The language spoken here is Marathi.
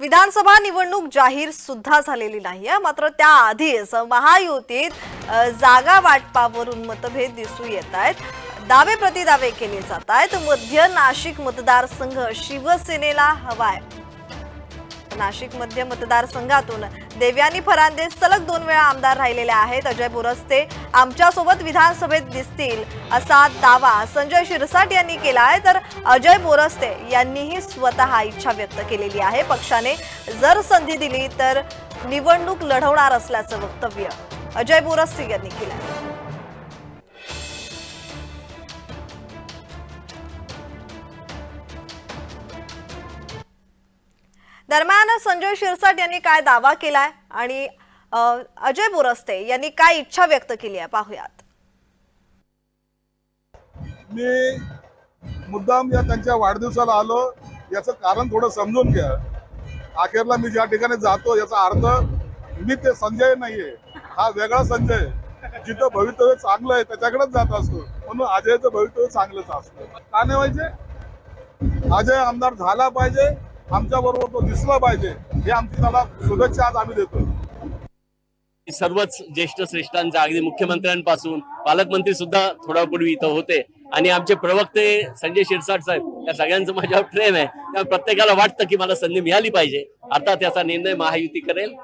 विधानसभा निवडणूक जाहीर सुद्धा झालेली आहे. मात्र त्याआधीच महायुतीत जागा वाटपावरून मतभेद दिसू येत आहेत. दावे प्रतिदावे केले जात आहेत. मध्य नाशिक मतदारसंघ शिवसेनेला हवाय. नाशिक मध्य मतदारसंघातून देव्यानी फरांदे सलग दोन वेळा आमदार राहिलेले आहेत. अजय बोरस्ते आमच्यासोबत विधानसभेत दिसतील असा दावा संजय शिरसाट यांनी केला आहे. तर अजय बोरस्ते यांनीही स्वतः इच्छा व्यक्त केलेली आहे. पक्षाने जर संधी दिली तर निवडणूक लढवणार असल्याचं वक्तव्य अजय बोरस्ते यांनी केलं दरम्यान संजय शिरसाट यांनी काय दावा केलाय आणि अजय बोरस्ते यांनी काय इच्छा व्यक्त केली आहे? पाहूयात. मी मुद्दाम या त्यांच्या वाढदिवसाला आलो याचं कारण थोडं समजून घ्या. अखेरला मी ज्या ठिकाणी जातो याचा अर्थ मी ते संजय नाहीये हा वेगळा संजय जिथं भवितव्य चांगलं आहे त्याच्याकडेच जात असतो. म्हणून अजयचं भवितव्य चांगलंच असतं. का नाही व्हायचे? अजय आमदार झाला पाहिजे आमच्या बरोबर तो दिसला पाहिजे हे आमची त्याला शुभेच्छा आज आम्ही देतो सर्वच ज्येष्ठ श्रेष्ठांचा अगदी मुख्यमंत्र्यांपासून पालकमंत्री सुद्धा थोडा पूर्वी इथं होते. आणि आमचे प्रवक्ते संजय शिरसाट साहेब या सगळ्यांचं माझ्यावर प्रेम आहे. त्यामुळे प्रत्येकाला वाटतं की मला संधी मिळाली पाहिजे. आता त्याचा निर्णय महायुती करेल.